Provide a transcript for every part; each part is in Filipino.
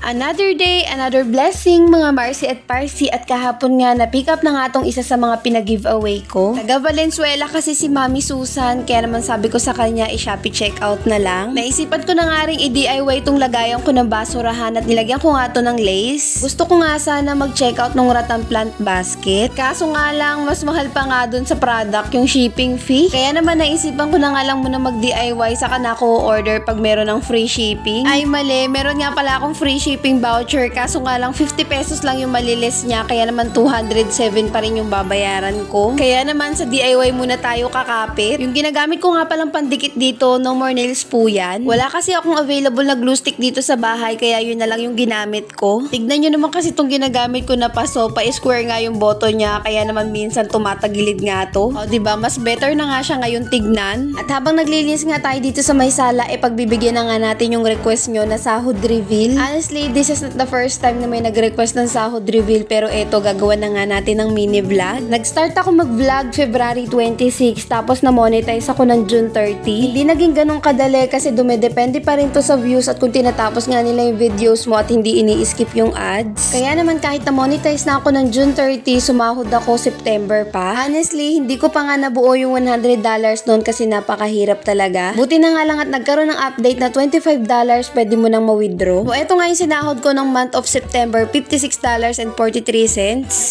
Another day, another blessing mga Marcy at Parsi at kahapon nga na pick up na nga tong isa sa mga pinag-giveaway ko. Taga Valenzuela kasi si Mami Susan kaya naman sabi ko sa kanya i-Shopee checkout na lang. Naisipan ko na nga rin i-DIY tong lagayan ko ng basurahan at nilagyan ko nga to ng lace. Gusto ko nga sana mag-checkout ng rattan plant basket. Kaso nga lang mas mahal pa nga dun sa product yung shipping fee. Kaya naman naisipan ko na nga lang muna mag-DIY saka na ako order pag meron ng free shipping. Ay mali, meron nga pala akong free shipping voucher kaso nga lang 50 pesos lang yung malilis niya kaya naman 207 pa rin yung babayaran ko. Kaya naman sa DIY muna tayo kakapit. Yung ginagamit ko nga palang pandikit dito, no more nails po yan. Wala kasi akong available na glue stick dito sa bahay kaya yun na lang yung ginamit ko. Tignan nyo naman kasi itong ginagamit ko na paso, pa-square nga yung boto niya kaya naman minsan tumatagilid nga to. O, ba Mas better na nga siya ngayon tignan. At habang naglilinis nga tayo dito sa may sala, eh pagbibigyan na nga natin yung request nyo na sahod reveal. Honestly, this is not the first time na may nag-request ng sahod reveal pero eto gagawa na nga natin ng mini vlog. Nag-start ako mag-vlog February 26 tapos na-monetize ako ng June 30. Hindi naging ganun kadali kasi dumedepende pa rin to sa views at kung tinatapos nga nila yung videos mo at hindi ini-skip yung ads. Kaya naman kahit na-monetize na ako ng June 30, sumahod ako September pa. Honestly, hindi ko pa nga nabuo yung $100 noon kasi napakahirap talaga. Buti na nga lang at nagkaroon ng update na $25 pwede mo nang ma-withdraw. So, eto nga yung sinahod ko ng month of September, $56.43.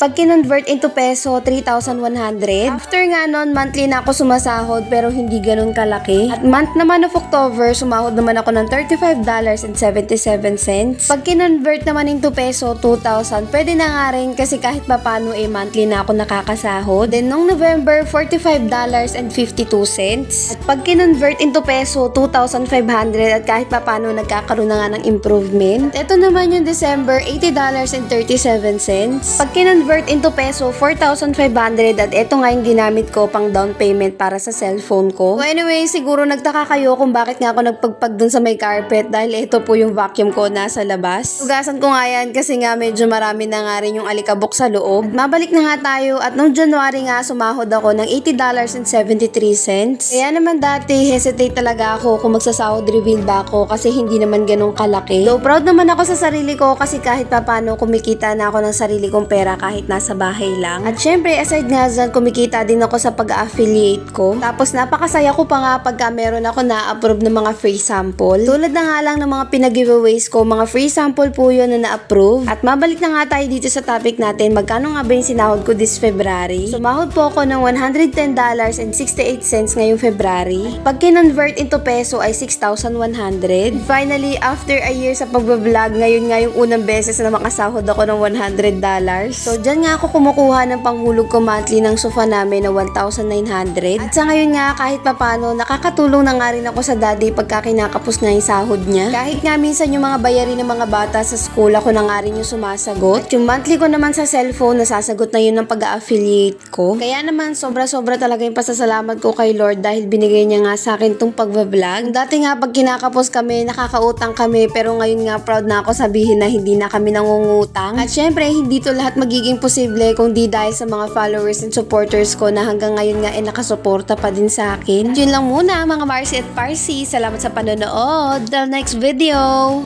Pag kinonvert into peso, 3,100. After nga nun, monthly na ako sumasahod pero hindi ganun kalaki. At month naman of October, sumahod naman ako ng $35.77. Pag kinonvert naman into peso, 2,000. Pwede na nga rin kasi kahit papano eh monthly na ako nakakasahod. Then nung November, $45.52. At pag kinonvert into peso, 2,500 at kahit papano nagkakaroon na nga ng improvement. At ito naman yung December, $80.37. Pag kinonvert into peso, 4,500 at ito nga yung ginamit ko pang down payment para sa cellphone ko. So anyway, siguro nagtaka kayo kung bakit nga ako nagpagpag dun sa may carpet dahil ito po yung vacuum ko nasa labas. Tugasan ko nga yan kasi nga medyo marami na nga rin yung alikabok sa loob. At mabalik na nga tayo at nung January nga sumahod ako ng $80.73. Kaya naman dati hesitate talaga ako kung magsasahod reveal ba ako kasi hindi naman ganun kalaki. Though proud naman ako sa sarili ko kasi kahit papano kumikita na ako ng sarili kong pera kahit nasa bahay lang. At syempre aside nga dyan kumikita din ako sa pag-affiliate ko. Tapos napakasaya ko pa nga pagka meron ako na-approve ng mga free sample. Tulad na nga lang ng mga pinag-giveaways ko, mga free sample po yun na na-approve. At mabalik na nga tayo dito sa topic natin, magkano nga ba yung sinahod ko this February? Sumahod po ako ng $110.68 ngayong February. Pag kinonvert into peso ay 6,100. Finally, after a year sa pagbablog, ngayon nga yung unang beses na makasahod ako ng $100. So, dyan nga ako kumukuha ng panghulog ko monthly ng sofa namin na 1,900. At sa ngayon nga, kahit papano, nakakatulong na nga rin ako sa daddy pagka kinakapos nga yung sahod niya. Kahit nga minsan yung mga bayarin ng mga bata sa school, ako na nga rin yung sumasagot. At yung monthly ko naman sa cellphone, nasasagot na yun ng pag-affiliate ko. Kaya naman, sobra-sobra talaga yung pasasalamat ko kay Lord dahil binigay niya nga sa akin tong pagbablog. Dati nga, pag kinakapos kami, nakakautang kami, pero ngayon nga, proud na ako sabihin na hindi na kami nangungutang. At syempre, hindi to lahat magiging posible kung di dahil sa mga followers and supporters ko na hanggang ngayon nga, eh, nakasuporta pa din sa akin. Yun lang muna, mga Marcy at Parsi. Salamat sa panonood. Till next video!